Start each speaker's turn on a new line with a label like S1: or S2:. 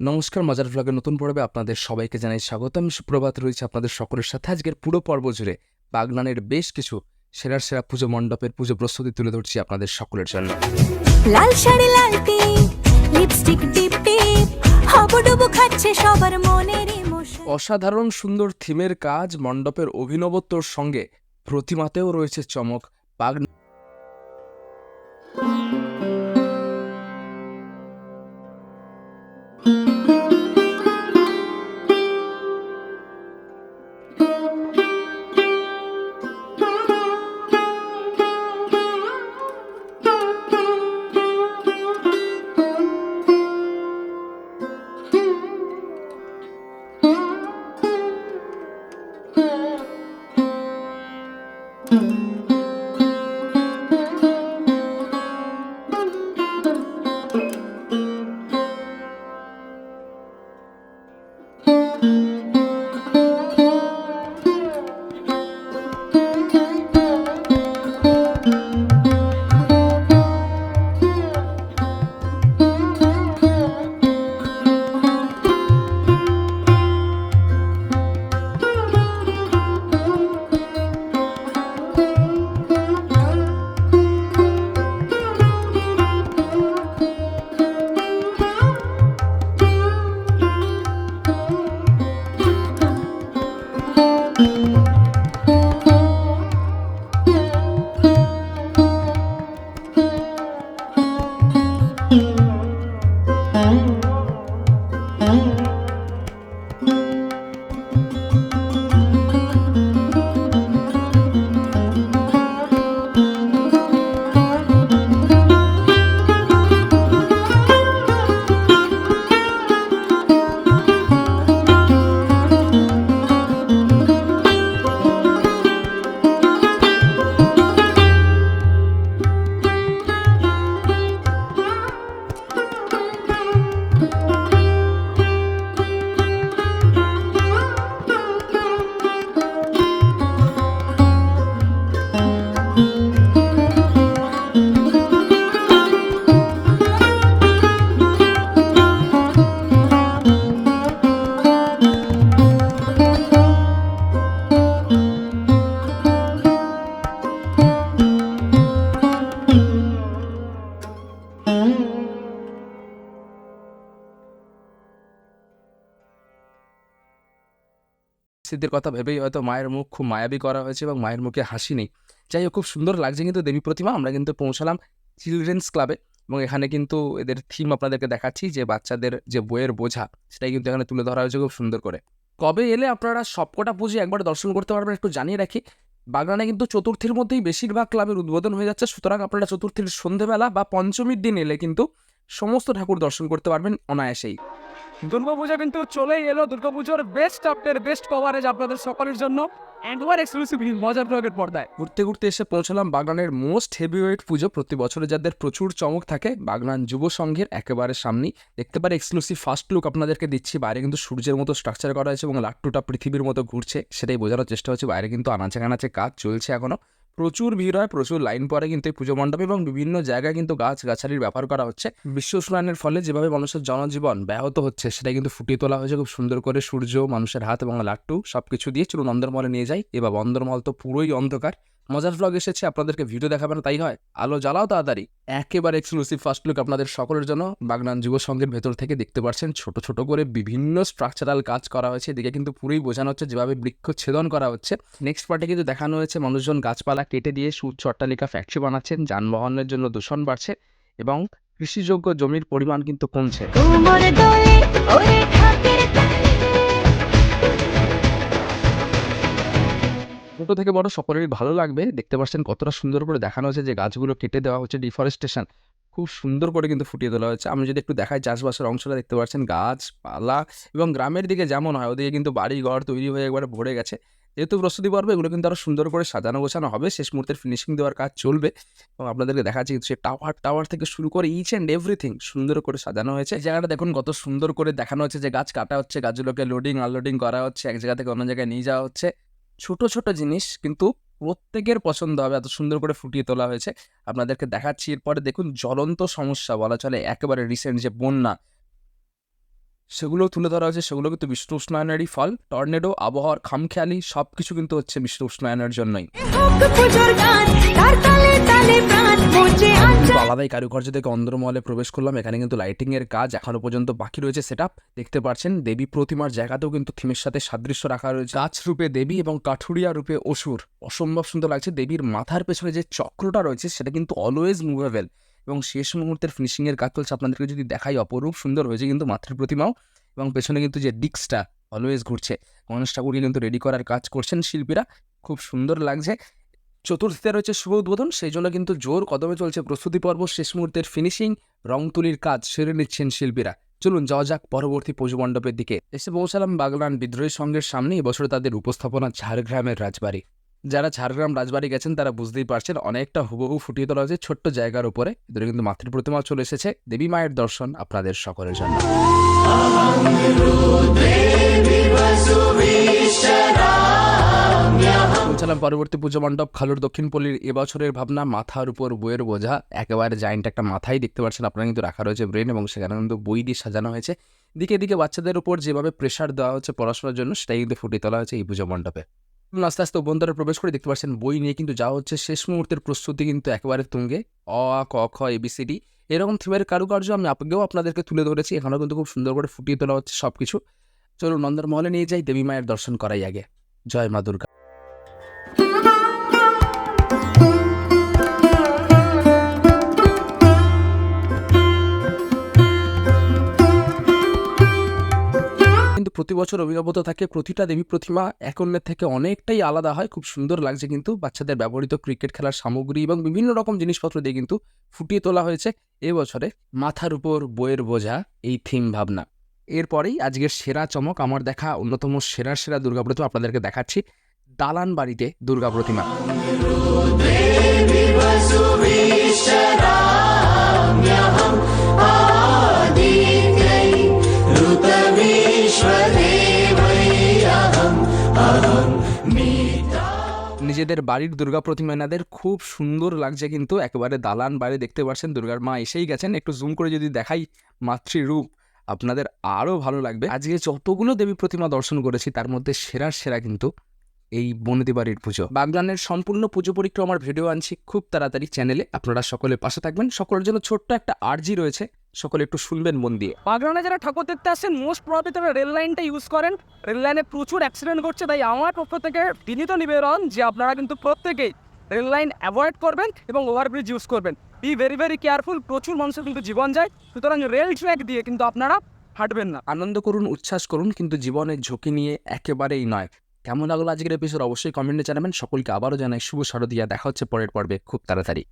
S1: নমস্কার মজার ভ্লগের নতুন পর্বে আপনাদের সবাইকে জানাই স্বাগত। আমি সুপ্রভাত রয়েছে আপনাদের সকলের সাথে। আজকের পুরো পর্ব জুড়ে বাগনানের বেশ কিছু সেরার সেরা পুজো মণ্ডপের পুজো প্রস্তুতি তুলে ধরছি আপনাদের সকলের জন্য।
S2: লাল শাড়ি লাল লিপস্টিক টিপ টিপ হাবুডুবু খাচ্ছে সবার মনের
S1: অসাধারণ সুন্দর থিমের কাজ মণ্ডপের অভিনবত্বর সঙ্গে প্রতিমাতেও রয়েছে চমক। Música সিদ্ধির কথা ভেবেই হয়তো মায়ের মুখ খুব মায়াবী করা হয়েছে এবং মায়ের মুখে হাসি নেই। যাই হোক, খুব সুন্দর লাগছে কিন্তু দেবী প্রতিমা। আমরা কিন্তু পৌঁছালাম চিলড্রেন্স ক্লাবে এবং এখানে কিন্তু এদের থিম আপনাদেরকে দেখাচ্ছি যে বাচ্চাদের যে বইয়ের বোঝা, সেটাই কিন্তু এখানে তুলে ধরা হয়েছে খুব সুন্দর করে। কবে এলে আপনারা সবকটা পুজো একবার দর্শন করতে পারবেন একটু জানিয়ে রাখি। বাগনানে কিন্তু চতুর্থীর মধ্যেই বেশিরভাগ ক্লাবের উদ্বোধন হয়ে যাচ্ছে। সুতরাং আপনারা চতুর্থীর সন্ধেবেলা বা পঞ্চমীর দিন এলে কিন্তু সমস্ত ঠাকুর দর্শন করতে পারবেন অনায়াসেই।
S3: দুর্গাপূজা কিন্তু চলেই এলো। দুর্গাপুজোর বেস্ট আপডেট বেস্ট কভারেজ আপনাদের সকলের জন্য। একবার এক্সক্লুসিভ মজার ব্লগের পর্দায়।
S1: ঘুরতে ঘুরতে এসে পৌঁছালাম বাগনানের মোস্ট হেভিওয়েট পুজো। প্রতি বছরে যাদের প্রচুর চমক থাকে, বাগনান যুব সংঘের একেবারে সামনেই। দেখতে পারে এক্সক্লুসিভ ফার্স্ট লুক আপনাদেরকে দিচ্ছি। বাইরে কিন্তু সূর্যের মতো স্ট্রাকচার করা হয়েছে এবং লাট্টুটা পৃথিবীর মতো ঘুরছে, সেটাই বোঝানোর চেষ্টা হচ্ছে। বাইরে কিন্তু আনাচে কানাচে কাজ চলছে এখনও। প্রচুর ভিড় হয়, প্রচুর লাইন পরে কিন্তু এই পুজো মণ্ডপে এবং বিভিন্ন জায়গায় কিন্তু গাছ গাছালির ব্যাপার করা হচ্ছে। বিশ্ব উষ্ণায়নের ফলে যেভাবে মানুষের জনজীবন ব্যাহত হচ্ছে, সেটা কিন্তু ফুটিয়ে তোলা হয়েছে। খুব সুন্দর করে সূর্য, মানুষের হাত এবং লাট্টু সব কিছু দিয়ে চলুন অন্দরমহলে নিয়ে যাই। এবার অন্দরমহল তো পুরোই অন্ধকার। মজার ভ্লগ এসেছে, আপনাদেরকে ভিডিও দেখাবেন, তাই হয় আলো জ্বালাও তাড়াতাড়ি। একেবারে এক্সক্লুসিভ ফার্স্ট লুক আপনাদের সকলের জন্য। বাগনান যুব সংঘের ভেতর থেকে দেখতে পাচ্ছেন, ছোট ছোট করে বিভিন্ন স্ট্রাকচারাল কাজ করা হয়েছে। এদিকে কিন্তু পুরোই বোঝানো হচ্ছে, যেভাবে বৃক্ষ ছেদন করা হচ্ছে। নেক্সট পার্টে কিন্তু দেখানো হয়েছে, মানুষজন গাছপালা কেটে দিয়ে সুউচ্চ অট্টালিকা ফ্যাক্টরি বানাচ্ছেন। যানবাহনের জন্য দূষণ বাড়ছে এবং কৃষিযোগ্য জমির পরিমাণ কিন্তু কমছে। ছোটো থেকে বড় সকলেরই ভালো লাগবে। দেখতে পাচ্ছেন কতটা সুন্দর করে দেখানো হয়েছে যে গাছগুলো কেটে দেওয়া হচ্ছে ডিফরেস্টেশন খুব সুন্দর করে কিন্তু ফুটিয়ে তোলা হয়েছে। আমি যদি একটু দেখাই চাষবাসের অংশটা, দেখতে পাচ্ছেন গাছপালা এবং গ্রামের দিকে যেমন হয়, ওদিকে কিন্তু বাড়ি ঘর তৈরি হয়ে একবারে ভরে গেছে। যেহেতু প্রস্তুতি পর্বে, এগুলো কিন্তু আরও সুন্দর করে সাজানো গোছানো হবে। শেষ মুহূর্তের ফিনিশিং দেওয়ার কাজ চলবে। এবং আপনাদেরকে দেখাচ্ছি কিন্তু সে টাওয়ার টাওয়ার থেকে শুরু করে ইচ অ্যান্ড এভরিথিং সুন্দর করে সাজানো হয়েছে। জায়গাটা দেখুন কত সুন্দর করে দেখানো হচ্ছে যে গাছ কাটা হচ্ছে, গাছগুলোকে লোডিং আনলোডিং করা হচ্ছে, এক জায়গা থেকে অন্য জায়গায় নিয়ে যাওয়া হচ্ছে। ছোট ছোট জিনিস কিন্তু প্রত্যেকের পছন্দ হবে। এত সুন্দর করে ফুটিয়ে তোলা হয়েছে। আপনাদেরকে দেখাচ্ছি এরপরে দেখুন জ্বলন্ত সমস্যা বলা চলে একেবারে রিসেন্ট যে বন্যা। সেগুলো তুলে ধরা হয়েছে। সেগুলো কিন্তু বিষ্ণু উষ্ণায়নেরই ফল। টর্নেডো, আবহাওয়ার খামখেয়ালি সব কিছু কিন্তু হচ্ছে বিশ্ব উষ্ণায়নের জন্যই। আলাদাই কারুকার্য থেকে অন্দরমহলে প্রবেশ করলাম, এখানে কিন্তু লাইটিং এর কাজ এখনও পর্যন্ত বাকি রয়েছে সেট দেখতে পাচ্ছেন, দেবী প্রতিমার জায়গাতেও কিন্তু থিমের সাথে সাদৃশ্য রাখা রয়েছে। গাছ রূপে দেবী এবং কাঠুরিয়া রূপে অসুর। অসম্ভব সুন্দর লাগছে। দেবীর মাথার পেছনে যে চক্রটা রয়েছে, সেটা কিন্তু অলওয়েজ মুভেবল এবং শেষ মুহূর্তের ফিনিশিং এর কাজ চলছে। আপনাদেরকে যদি দেখাই, অপরূপ সুন্দর হয়েছে কিন্তু মাতৃ প্রতিমাও। এবং পেছনে কিন্তু যে ডিক্সটা অলওয়েজ ঘুরছে। গণেশ ঠাকুরকে কিন্তু রেডি করার কাজ করছেন শিল্পীরা। খুব সুন্দর লাগছে। চতুর্থীতে রয়েছে শুভ উদ্বোধন, সেই জন্য কিন্তু জোর কদমে চলছে প্রস্তুতি পর্ব। শেষ মুহূর্তের ফিনিশিং রং তুলির কাজ সেরে নিচ্ছেন শিল্পীরা। চলুন যাওয়া যাক পরবর্তী মণ্ডপের দিকে। এসে পৌঁছালাম বাগলান বিদ্রোহী সংঘের সামনে এবছর তাদের উপস্থাপনা ঝাড়গ্রামের রাজবাড়ি। যারা ঝাড়গ্রাম রাজবাড়ি গেছেন, তারা বুঝতেই পারছেন অনেকটা হুবহু ফুটিয়ে তোলা হয়েছে ছোট্ট জায়গার উপরে। এদের কিন্তু মাতৃ প্রতিমা চলে এসেছে। দেবী মায়ের দর্শন আপনাদের সকলের জন্য। পরবর্তী পুজো মণ্ডপ খালুর দক্ষিণ পল্লীর এবছরের ভাবনা, মাথার উপর বইয়ের বোঝা। একেবারে জায়েন্ট একটা মাথায় দেখতে পাচ্ছেন, আপনারা কিন্তু রাখা রয়েছে ব্রেন এবং সেখানে কিন্তু বই দিয়ে সাজানো হয়েছে। দিকে দিকে বাচ্চাদের উপর যেভাবে প্রেশার দেওয়া হচ্ছে পড়াশোনার জন্য, সেটাই কিন্তু ফুটিয়ে তোলা হয়েছে এই পুজো মণ্ডপে। আস্তে আস্তে অভ্যন্তরে প্রবেশ করে দেখতে পাচ্ছেন, বই নিয়ে কিন্তু যা হচ্ছে। শেষ মুহূর্তের প্রস্তুতি কিন্তু একেবারে তুঙ্গে। অ, ক, খ এবিসিডি এরকম থিমের কারুকার্য আমি আগেও আপনাদেরকে তুলে ধরেছি। এখানেও কিন্তু খুব সুন্দর করে ফুটিয়ে তোলা হচ্ছে সব কিছু চলুন নন্দর মহলে নিয়ে যাই, দেবী মায়ের দর্শন করাই আগে। জয় মা দুর্গা। বছর অভিনবতা থাকে, প্রতিটা দেবী প্রতিমা এক অন্যের থেকে অনেকটাই আলাদা হয়, খুব সুন্দর লাগছে কিন্তু বাচ্চাদের ব্যবহৃত ক্রিকেট খেলার সামগ্রী এবং বিভিন্ন রকম জিনিসপত্র দিয়ে কিন্তু ফুটিয়ে তোলা হয়েছে এবছরে মাথার উপর বইয়ের বোঝা, এই থিম ভাবনা। এরপরেই আজকের সেরা চমক আমার দেখা অন্যতম সেরা সেরা দুর্গা প্রতিমা আপনাদেরকে দেখাচ্ছি দালান বাড়িতে দুর্গা প্রতিমা নিজেদের বাড়ির দুর্গা প্রতিমা এনাদের খুব সুন্দর লাগছে কিন্তু একেবারে দালান বাইরে দেখতে পাচ্ছেন, দুর্গার মা এসেই গেছেন। একটু জুম করে যদি দেখাই মাতৃরূপ, আপনাদের আরও ভালো লাগবে। আজকে যতগুলো দেবী প্রতিমা দর্শন করেছি, তার মধ্যে সেরার সেরা কিন্তু এই বনেদি বাড়ির পুজো। বাগদানের সম্পূর্ণ পুজো পরিক্রমার ভিডিও আনছি খুব তাড়াতাড়ি চ্যানেলে। আপনারা সকলে পাশে থাকবেন। সকলের জন্য ছোট্ট একটা আর্জি রয়েছে। সকলে একটু শুনবেন মন দিয়ে।
S3: বাগরানে যারা ঠাকুর দেখতে আসেন মোস্ট প্রবলি তারা রেল লাইনটা ইউজ করেন। রেল লাইনে প্রচুর অ্যাক্সিডেন্ট ঘটছে তাই আমার পক্ষ থেকে বিনীত নিবেদন যে আপনারা কিন্তু প্রত্যেকেই রেল লাইন অ্যাভয়েড করবেন এবং ওভারব্রিজ ইউজ করবেন। বি ভেরি ভেরি কেয়ারফুল প্রচুর মানুষের কিন্তু জীবন যায় সুতরাং রেল ট্র্যাক দিয়ে কিন্তু আপনারা হাঁটবেন না।
S1: আনন্দ করুন উচ্ছ্বাস করুন কিন্তু জীবনের ঝুঁকি নিয়ে একেবারেই নয়। কেমন লাগল আজকের এপিসোড অবশ্যই কমেন্টে জানাবেন। সকলকে আবারও জানাই শুভ শারদিয়া। দেখা হচ্ছে পরের পর্বে খুব তাড়াতাড়ি।